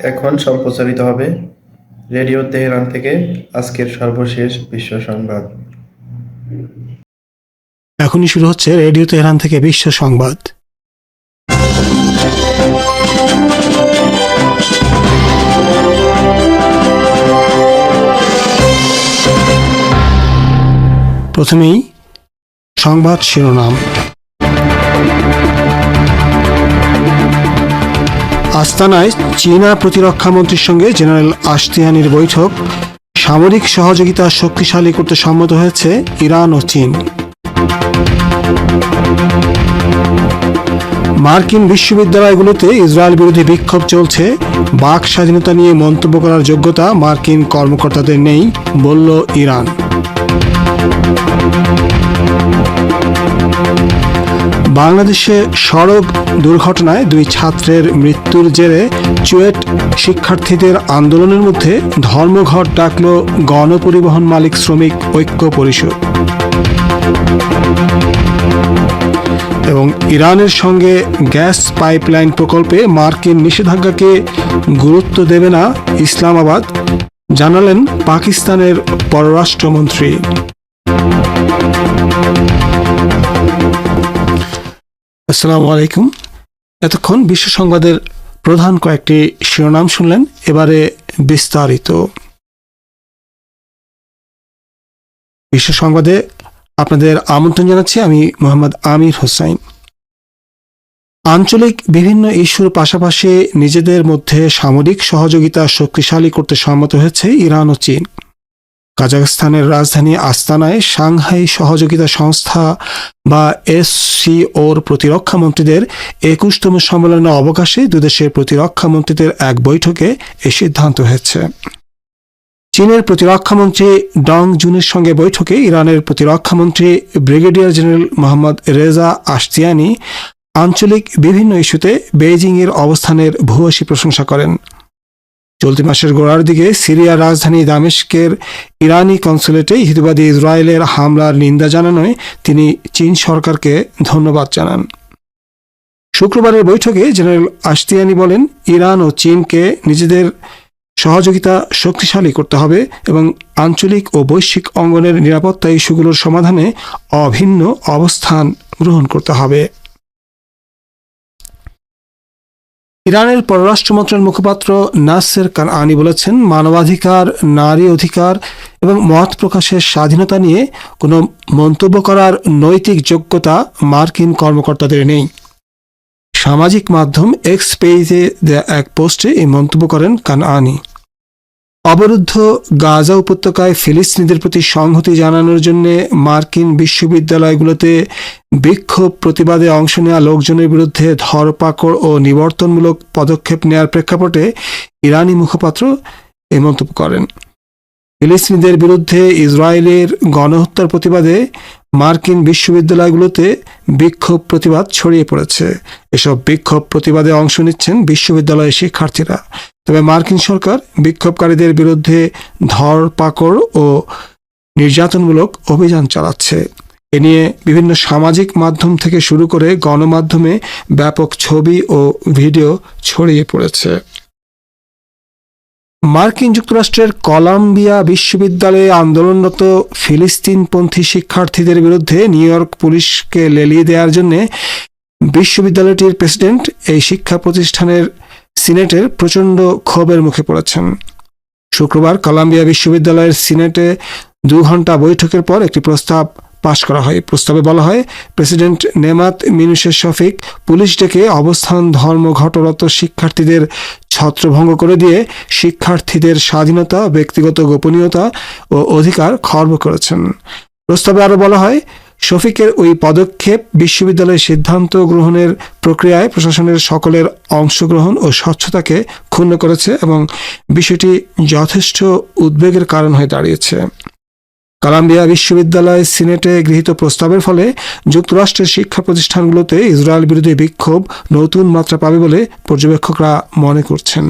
এখন সম্প্রচারিত হবে রেডিও তেহরান থেকে আজকের সর্বশেষ বিশ্ব সংবাদ। এখনই শুরু হচ্ছে রেডিও তেহরান থেকে বিশ্ব সংবাদ। প্রথমেই সংবাদ শিরোনাম। আস্তানায় চীনা প্রতিরক্ষা মন্ত্রীর সঙ্গে জেনারেল আশতিয়ানির বৈঠক। সামরিক সহযোগিতা শক্তিশালী করতে সম্মত হয়েছে ইরান ও চীন। মার্কিন বিশ্ববিদ্যালয়গুলোতে ইসরায়েল বিরোধী বিক্ষোভ চলছে। বাক স্বাধীনতা নিয়ে মন্তব্য করার যোগ্যতা মার্কিন কর্মকর্তাদের নেই, বলল ইরান। বাংলাদেশে সড়ক দুর্ঘটনায় দুই ছাত্রের মৃত্যুর জেরে চুয়েট শিক্ষার্থীদের আন্দোলনের মধ্যে ধর্মঘট ডাকল গণপরিবহন মালিক শ্রমিক ঐক্য পরিষদ। এবং ইরানের সঙ্গে গ্যাস পাইপলাইন প্রকল্পে মার্কিন নিষেধাজ্ঞাকে গুরুত্ব দেবে না ইসলামাবাদ, জানালেন পাকিস্তানের পররাষ্ট্রমন্ত্রী। আসসালামু আলাইকুম। এতক্ষণ বিশ্ব সংবাদের প্রধান কয়েকটি শিরোনাম শুনলেন, এবারে বিস্তারিত। বিশ্ব সংবাদে আপনাদের আমন্ত্রণ জানাচ্ছি আমি মোহাম্মদ আমির হোসাইন। আঞ্চলিক বিভিন্ন ইস্যুর পাশাপাশি নিজেদের মধ্যে সামরিক সহযোগিতা শক্তিশালী করতে সম্মত হয়েছে ইরান ও চীন। কাজাখস্তানের রাজধানী আস্তানায় সাংহাই সহযোগিতা সংস্থা বা এসসিওর প্রতিরক্ষা মন্ত্রীদের একুশতম সম্মেলনের অবকাশে দুদেশের প্রতিরক্ষা মন্ত্রীদের এক বৈঠকে এ সিদ্ধান্ত হয়েছে। চীনের প্রতিরক্ষামন্ত্রী ডং জুনের সঙ্গে বৈঠকে ইরানের প্রতিরক্ষামন্ত্রী brigadier general Mohammad Reza Ashtiani আঞ্চলিক বিভিন্ন ইস্যুতে বেইজিংয়ের অবস্থানের ভূয়সী প্রশংসা করেন। চলতি মাসের গোড়ার দিকে সিরিয়ার রাজধানী দামেস্কের ইরানি কনসুলেটে ইহুদিবাদী ইসরায়েলের হামলার নিন্দা জানানোয় তিনি চীন সরকারকে ধন্যবাদ জানান। শুক্রবারের বৈঠকে জেনারেল আশতিয়ানি বলেন, ইরান ও চীনকে নিজেদের সহযোগিতা শক্তিশালী করতে হবে এবং আঞ্চলিক ও বৈশ্বিক অঙ্গনের নিরাপত্তা ইস্যুগুলোর সমাধানে অভিন্ন অবস্থান গ্রহণ করতে হবে। ইরানের পররাষ্ট্র মন্ত্রণালয়ের মুখপাত্র নাসের কানআনি বলেছেন, মানবাধিকার, নারী অধিকার এবং মত প্রকাশের স্বাধীনতা নিয়ে কোনো মন্তব্য করার নৈতিক যোগ্যতা মার্কিন কর্মকর্তাদের নেই। সামাজিক মাধ্যম এক্স পেজে দেয়া এক পোস্টে এই মন্তব্য করেন কানআনি অবরুদ্ধ গাজা উপত্যকায় ফিলিস্তিনিদের প্রতি সংহতি জানানোর জন্য মার্কিন বিশ্ববিদ্যালয়গুলোতে বিক্ষোভ প্রতিবাদে অংশ নেওয়া লোকজনের বিরুদ্ধে ধরপাকড় ও নিবর্তনমূলক পদক্ষেপ নেওয়ার প্রেক্ষাপটে ইরানি মুখপাত্র এ মন্তব্য করেন। ফিলিস্তিনিদের বিরুদ্ধে ইসরায়েলের গণহত্যার প্রতিবাদে মার্কিন বিশ্ববিদ্যালয়গুলোতে বিক্ষোভ প্রতিবাদ ছড়িয়ে পড়েছে। এসব বিক্ষোভ প্রতিবাদে অংশ নিচ্ছেন বিশ্ববিদ্যালয়ের শিক্ষার্থীরা। তবে মার্কিন সরকার বিক্ষোভকারীদের বিরুদ্ধে ধরপাকড় ও নির্যাতনমূলক অভিযান চালাচ্ছে। এ নিয়ে বিভিন্ন সামাজিক মাধ্যম থেকে শুরু করে গণমাধ্যমে ব্যাপক ছবি ও ভিডিও ছড়িয়ে পড়েছে। মার্কিন যুক্তরাষ্ট্রের কলাম্বিয়া বিশ্ববিদ্যালয়ে আন্দোলনরত ফিলিস্তিনপন্থী শিক্ষার্থীদের বিরুদ্ধে নিউ ইয়র্ক পুলিশকে লেলিয়ে দেওয়ার জন্য বিশ্ববিদ্যালয়টির প্রেসিডেন্ট এই শিক্ষা প্রতিষ্ঠানের সিনেটের প্রচণ্ড ক্ষোভের মুখে পড়েছেন। শুক্রবার কলাম্বিয়া বিশ্ববিদ্যালয়ের সিনেটে দু ঘণ্টা বৈঠকের পর একটি প্রস্তাব পাশ করা হয়। প্রস্তাবে বলা হয়, প্রেসিডেন্ট নেমাত মিনুশের শফিক পুলিশ ডেকে অবস্থান ধর্মঘটরত শিক্ষার্থীদের ছত্রভঙ্গ করে দিয়ে শিক্ষার্থীদের স্বাধীনতা, ব্যক্তিগত গোপনীয়তা ও অধিকার খর্ব করেছেন। প্রস্তাবে আরও বলা হয় শফিকের ওই পদক্ষেপ বিশ্ববিদ্যালয়ের সিদ্ধান্ত গ্রহণের প্রক্রিয়ায় প্রশাসনের সকলের অংশগ্রহণ ও স্বচ্ছতাকে ক্ষুণ্ণ করেছে এবং বিষয়টি যথেষ্ট উদ্বেগের কারণ হয়ে দাঁড়িয়েছে। কলাম্বিয়া বিশ্ববিদ্যালয় সিনেটে গৃহীত প্রস্তাবের ফলে যুক্তরাষ্ট্রের শিক্ষা প্রতিষ্ঠানগুলোতে ইসরায়েল বিরোধী বিক্ষোভ নতুন মাত্রা পাবে বলে পর্যবেক্ষকরা মনে করছেন।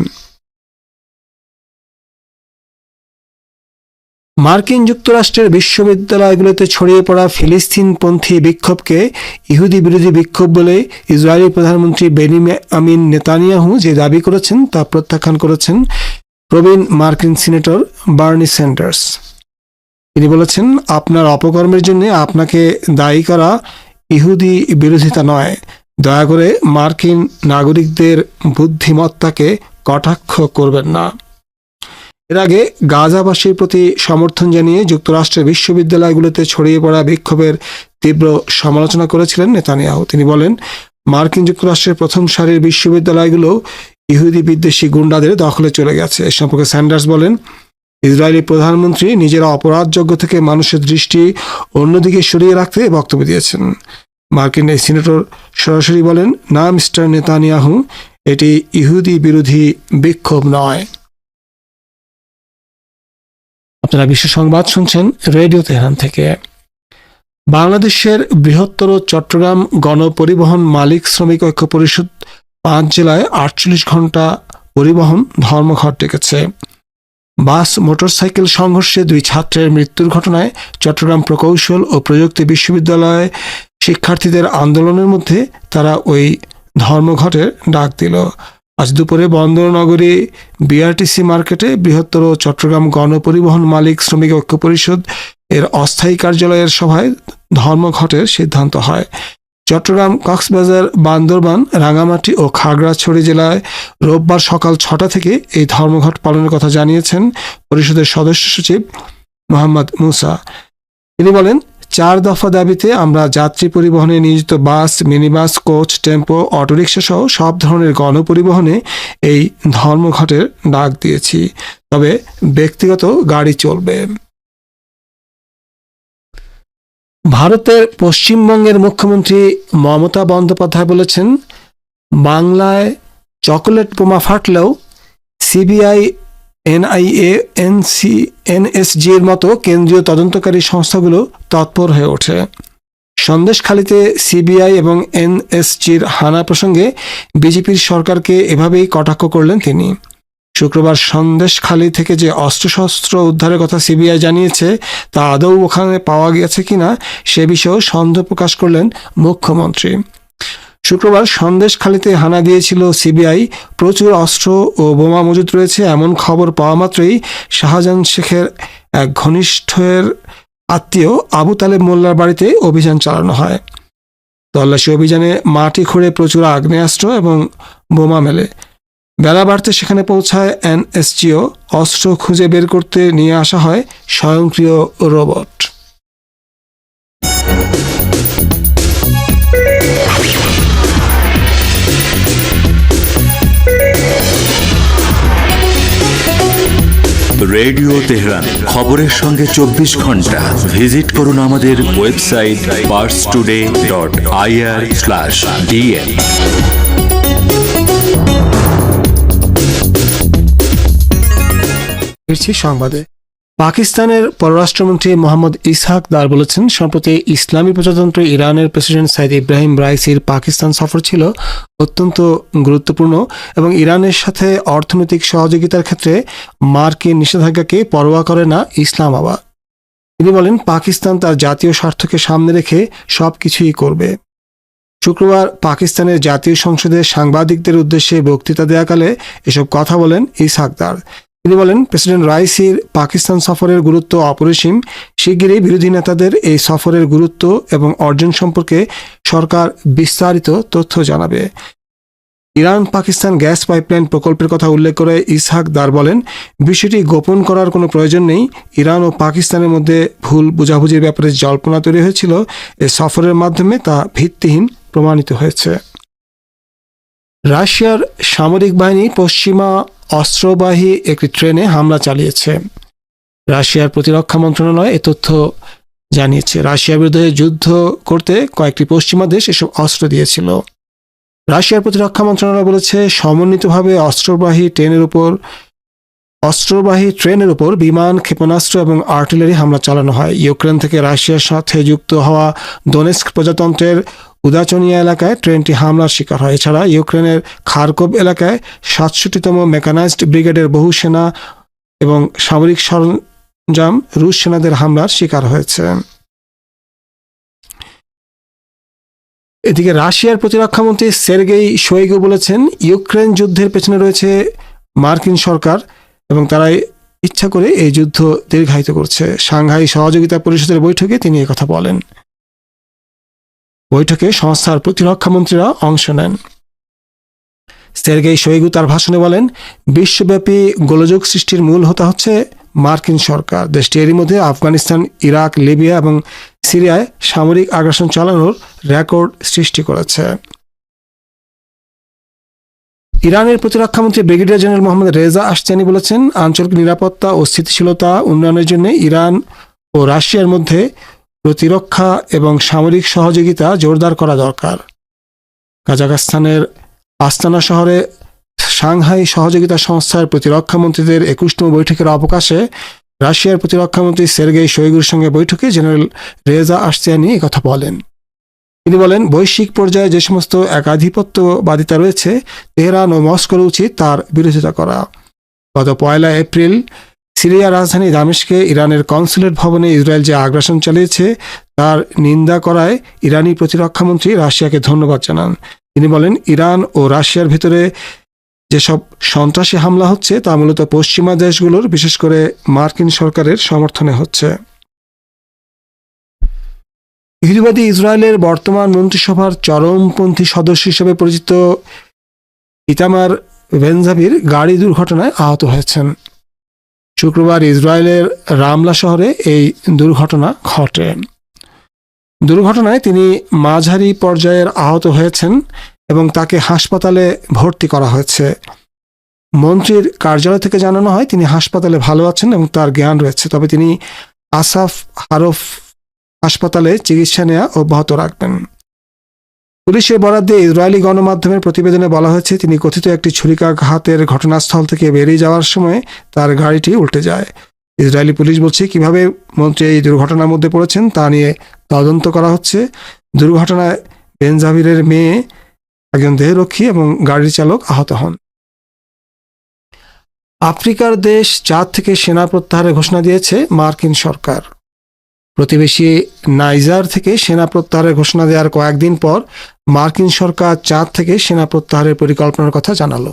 মার্কিন যুক্তরাষ্ট্রের বিশ্ববিদ্যালয়গুলোতে ছড়িয়ে পড়া ফিলিস্তিনপন্থী বিক্ষোভকে ইহুদি বিরোধী বিক্ষোভ বলে ইসরায়েলি প্রধানমন্ত্রী বেনিমে আমিন নেতানিয়াহু যে দাবি করেছেন তা প্রত্যাখ্যান করেছেন প্রবীণ মার্কিন সিনেটর বার্নি স্যান্ডার্স। তিনি বলেছেন, আপনার অপকর্মের জন্য আপনাকে দায়ী করা ইহুদি বিরোধিতা নয়। দয়া করে মার্কিন নাগরিকদের বুদ্ধিমত্তাকে কটাক্ষ করবেন না। এর আগে গাজাবাসীর প্রতি সমর্থন জানিয়ে যুক্তরাষ্ট্রের বিশ্ববিদ্যালয়গুলোতে ছড়িয়ে পড়া বিক্ষোভের তীব্র সমালোচনা করেছিলেন নেতানিয়াহু। তিনি বলেন, মার্কিন যুক্তরাষ্ট্রের প্রথম সারির বিশ্ববিদ্যালয়গুলো ইহুদি বিদ্বেষী গুন্ডাদের দখলে চলে গেছে। এ সম্পর্কে স্যান্ডার্স বলেন, ইসরায়েলি প্রধানমন্ত্রী নিজেরা অপরাধযোগ্য থেকে মানুষের দৃষ্টি অন্যদিকে সরিয়ে রাখতে বক্তব্য দিয়েছেন। মার্কিন এই সিনেটর সরাসরি বলেন, না, মিস্টার নেতানিয়াহু, এটি ইহুদি বিরোধী বিক্ষোভ নয়। আপনারা বিশ্ব সংবাদ শুনছেন রেডিও তেহরান থেকে। বাংলাদেশের বৃহত্তর চট্টগ্রাম গণপরিবহন মালিক শ্রমিক ঐক্য পরিষদ পাঁচ জেলায় আটচল্লিশ ঘণ্টা পরিবহন ধর্মঘট ডেকেছে। বাস, মোটরসাইকেল সংঘর্ষে দুই ছাত্রের মৃত্যুর ঘটনায় চট্টগ্রাম প্রকৌশল ও প্রযুক্তি বিশ্ববিদ্যালয়ে শিক্ষার্থীদের আন্দোলনের মধ্যে তারা ওই ধর্মঘটের ডাক দিল। আজ দুপুরে বন্দরনগরী বিআরটিসি মার্কেটে বৃহত্তর চট্টগ্রাম গণপরিবহন মালিক শ্রমিক ঐক্য পরিষদ এর অস্থায়ী কার্যালয়ের সভায় ধর্মঘটের সিদ্ধান্ত হয়। চট্টগ্রাম কক্সবাজার, বান্দরবান রাঙামাটি ও খাগড়াছড়ি জেলায় রোববার সকাল ছটা থেকে এই ধর্মঘট পালনের কথা জানিয়েছেন পরিষদের সদস্য সচিব মোহাম্মদ মুসা। তিনি বলেন চার দফা দাবিতে আমরা যাত্রী পরিবহনে নিয়োজিত bus, minibus, coach, tempo, autorickshaw সহ সব ধরনের গণপরিবহনে এই ধর্মঘটের ডাক দিয়েছি। তবে ব্যক্তিগত গাড়ি চলবে। ভারতের পশ্চিমবঙ্গের মুখ্যমন্ত্রী মমতা বন্দ্যোপাধ্যায় বলেছেন, বাংলায় চকোলেট বোমা ফাটলেও সিবিআই এনআইএ, এনসি এনএসজির মতো কেন্দ্রীয় তদন্তকারী সংস্থাগুলো তৎপর হয়ে ওঠে। সন্দেশখালিতে সিবিআই এবং এনএসজির হানা প্রসঙ্গে বিজেপির সরকারকে এভাবেই কটাক্ষ করলেন তিনি। শুক্রবার সন্দেশখালি থেকে যে অস্ত্রশস্ত্র উদ্ধারের কথা সিবিআই জানিয়েছে, তা আদৌ ওখানে পাওয়া গেছে কিনা, সে বিষয়েও সন্দেহ প্রকাশ করলেন মুখ্যমন্ত্রী। শুক্রবার সন্দেশখালিতে হানা দিয়েছিল সিবিআই। প্রচুর অস্ত্র ও বোমা মজুত রয়েছে, এমন খবর পাওয়া মাত্রই শাহজাহান শেখের এক ঘনিষ্ঠের আত্মীয় আবু তালেব মোল্লার বাড়িতে অভিযান চালানো হয়। তল্লাশি অভিযানে মাটি খুঁড়ে প্রচুর আগ্নেয়াস্ত্র এবং বোমা মেলে। বেলা বাড়তে সেখানে পৌঁছায় এনএসজিও। অস্ত্র খুঁজে বের করতে নিয়ে আসা হয় স্বয়ংক্রিয় রোবট। রেডিও তেহরান, খবরের সঙ্গে চব্বিশ ঘণ্টা। ভিজিট করুন আমাদের website Pars today dot IR slash DN. সংবাদে। পাকিস্তানের পররাষ্ট্রমন্ত্রী মোহাম্মদ ইসহাক দার বলেছেন, সম্প্রতি ইসলামী প্রজাতন্ত্র ইরানের প্রেসিডেন্ট সাইদ ইব্রাহিম রাইসির পাকিস্তান সফর ছিল অত্যন্ত গুরুত্বপূর্ণ এবং ইরানের সাথে অর্থনৈতিক সহযোগিতার ক্ষেত্রে মার্কিন নিষেধাজ্ঞাকে পরোয়া করে না ইসলামাবাদ। তিনি বলেন, পাকিস্তান তার জাতীয় স্বার্থকে সামনে রেখে সব কিছুই করবে। শুক্রবার পাকিস্তানের জাতীয় সংসদে সাংবাদিকদের উদ্দেশ্যে বক্তৃতা দেয়াকালে এসব কথা বলেন ইসহাকদার তিনি বলেন, প্রেসিডেন্ট রাইসির পাকিস্তান সফরের গুরুত্ব অপরিসীম। শিগগিরই বিরোধী নেতাদের এই সফরের গুরুত্ব এবং অর্জন সম্পর্কে সরকার বিস্তারিত তথ্য জানাবে। ইরান পাকিস্তান গ্যাস পাইপলাইন প্রকল্পের কথা উল্লেখ করে ইসহাক দার বলেন, বিষয়টি গোপন করার কোনো প্রয়োজন নেই। ইরান ও পাকিস্তানের মধ্যে ভুল বোঝাবুঝির ব্যাপারে জল্পনা তৈরি হয়েছিল। এ সফরের মাধ্যমে তা ভিত্তিহীন প্রমাণিত হয়েছে। রাশিয়ার সামরিক বাহিনী পশ্চিমা অস্ত্রবাহী একটি ট্রেনে হামলা চালিয়েছে। রাশিয়ার প্রতিরক্ষা মন্ত্রণালয় এ তথ্য জানিয়েছে। রাশিয়ার বিরুদ্ধে যুদ্ধ করতে কয়েকটি পশ্চিমা দেশ এসব অস্ত্র দিয়েছিল। রাশিয়ার প্রতিরক্ষা মন্ত্রণালয় বলেছে, সমন্বিতভাবে অস্ত্রবাহী ট্রেনের উপর অস্ত্রবাহী ট্রেনের উপর বিমান, ক্ষেপণাস্ত্র এবং আর্টিলারি হামলা চালানো হয়। ইউক্রেন থেকে রাশিয়ার সাথে যুক্ত হওয়া দোনেস্ক প্রজাতন্ত্রের উদাচনিয়া এলাকায় ট্রেনটি হামলার শিকার হয়। এছাড়া ইউক্রেনের খারকোভ এলাকায় সাতষট্টিতম মেকানাইজড ব্রিগেডের বহু সেনা এবং সামরিক সরঞ্জাম সরঞ্জাম রুশ সেনাদের হামলার শিকার হয়েছে। এদিকে রাশিয়ার প্রতিরক্ষামন্ত্রী সের্গেই শোয়েগু বলেছেন, ইউক্রেন যুদ্ধের পেছনে রয়েছে মার্কিন সরকার এবং তারাই ইচ্ছা করে এই যুদ্ধ দীর্ঘায়িত করছে। সাংহাই সহযোগিতা পরিষদের বৈঠকে তিনি কথা বলেন। বৈঠকে সংস্থার প্রতিরক্ষামন্ত্রীরা অংশ নেন। সের্গেই শোয়েগু তার ভাষণে বলেন, বিশ্বব্যাপী গোলযোগ সৃষ্টির মূল হতা হচ্ছে মার্কিন সরকার। দেশটি এরই মধ্যে আফগানিস্তান, ইরাক, লিবিয়া এবং সিরিয়ায় সামরিক আগ্রাসন চালানোর রেকর্ড সৃষ্টি করেছে। ইরানের প্রতিরক্ষামন্ত্রী brigadier general Mohammad Reza Ashtiani বলেছেন, আঞ্চলিক নিরাপত্তা ও স্থিতিশীলতা উন্নয়নের জন্য ইরান ও রাশিয়ার মধ্যে প্রতিরক্ষা এবং সামরিক সহযোগিতা জোরদার করা দরকার। কাজাখস্তানের আস্তানা শহরে সাংহাই সহযোগিতা সংস্থার প্রতিরক্ষা মন্ত্রীদের একুশতম বৈঠকের অবকাশে রাশিয়ার প্রতিরক্ষামন্ত্রী সের্গেই শৈগুর সঙ্গে বৈঠকে জেনারেল রেজা আশতিয়ানি কথা বলেন। তিনি বলেন, বৈশ্বিক পর্যায়ে যে সমস্ত একাধিপত্যবাদিতা রয়েছে, তেহরান ও মস্কোর উচিত তার বিরোধিতা করা। গত পয়লা এপ্রিল সিরিয়া রাজধানী দামেশকে ইরানের কনসুলেট ভবনে ইসরায়েল যে আগ্রাসন চালিয়েছে, তার নিন্দা করায় ইরানি প্রতিরক্ষামন্ত্রী রাশিয়াকে ধন্যবাদ জানান। তিনি বলেন, ইরান ও রাশিয়ার ভিতরে যেসব সন্ত্রাসী হামলা হচ্ছে, তা মূলত পশ্চিমা দেশগুলোর, বিশেষ করে মার্কিন সরকারের সমর্থনে হচ্ছে। ইহুদিবাদী ইসরায়েলের বর্তমান মন্ত্রিসভার চরমপন্থী সদস্য হিসেবে পরিচিত ইতামার ভেনজাবির গাড়ি দুর্ঘটনায় আহত হয়েছেন। শুক্রবার ইসরায়েলের রামলা শহরে এই দুর্ঘটনা ঘটে। দুর্ঘটনায় তিনি মাঝারি পর্যায়ের আহত হয়েছেন এবং তাকে হাসপাতালে ভর্তি করা হয়েছে। মন্ত্রীর কার্যালয় থেকে জানানো হয়, তিনি হাসপাতালে ভালো আছেন এবং তার জ্ঞান রয়েছে। তবে তিনি আসাফ হারফ হাসপাতালে চিকিৎসা নেওয়া অব্যাহত রাখবেন। পুলিশের বরাদ্দে ইসরায়েলি গণমাধ্যমের প্রতিবেদনে বলা হয়েছে, তিনি কথিত একটি ছুরিকাঘাতের ঘটনাস্থল থেকে বেরিয়ে যাওয়ার সময় তার গাড়িটি উল্টে যায়। ইসরায়েলি পুলিশ বলছে, কীভাবে মন্ত্রী এই দুর্ঘটনার মধ্যে পড়েছেন তা নিয়ে তদন্ত করা হচ্ছে। দুর্ঘটনায় বেনজাভিরের মেয়ে একজন দেহরক্ষী এবং গাড়ির চালক আহত হন। আফ্রিকার দেশ চাঁদ থেকে সেনা প্রত্যাহারের ঘোষণা দিয়েছে মার্কিন সরকার। প্রতিবেশী নাইজার থেকে সেনা প্রত্যাহারের ঘোষণা দেওয়ার কয়েকদিন পর মার্কিন সরকার চাঁদ থেকে সেনা প্রত্যাহারের পরিকল্পনার কথা জানালো।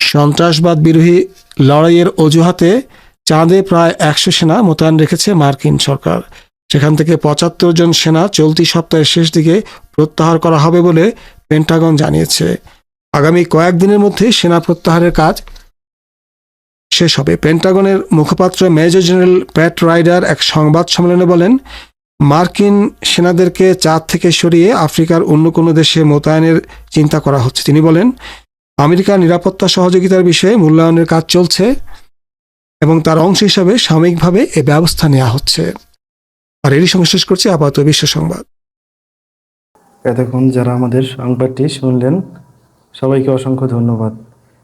সন্ত্রাসবাদ বিরোধী লড়াইয়ের অজুহাতে চাঁদে প্রায় একশো সেনা মোতায়েন রেখেছে মার্কিন সরকার। সেখান থেকে পঁচাত্তর জন সেনা চলতি সপ্তাহের শেষ দিকে প্রত্যাহার করা হবে বলে পেন্টাগন জানিয়েছে। আগামী কয়েকদিনের মধ্যে সেনা প্রত্যাহারের কাজ শেষ হবে। পেন্টাগনের মুখপাত্র মেজর জেনারেল প্যাট রাইডার এক সংবাদ সম্মেলনে বলেন, মার্কিন সেনাদেরকে চাঁদ থেকে সরিয়ে আফ্রিকার অন্য কোনো দেশে মোতায়েনের চিন্তা করা হচ্ছে। তিনি বলেন, আমেরিকার নিরাপত্তা সহযোগিতার বিষয়ে মূল্যায়নের কাজ চলছে এবং তার অংশ হিসাবে সাময়িকভাবে এ ব্যবস্থা নেওয়া হচ্ছে। আর এরই সঙ্গে শেষ করছি আপাতত বিশ্ব সংবাদ। এতক্ষণ যারা আমাদের সংবাদটি শুনলেন, সবাইকে অসংখ্য ধন্যবাদ।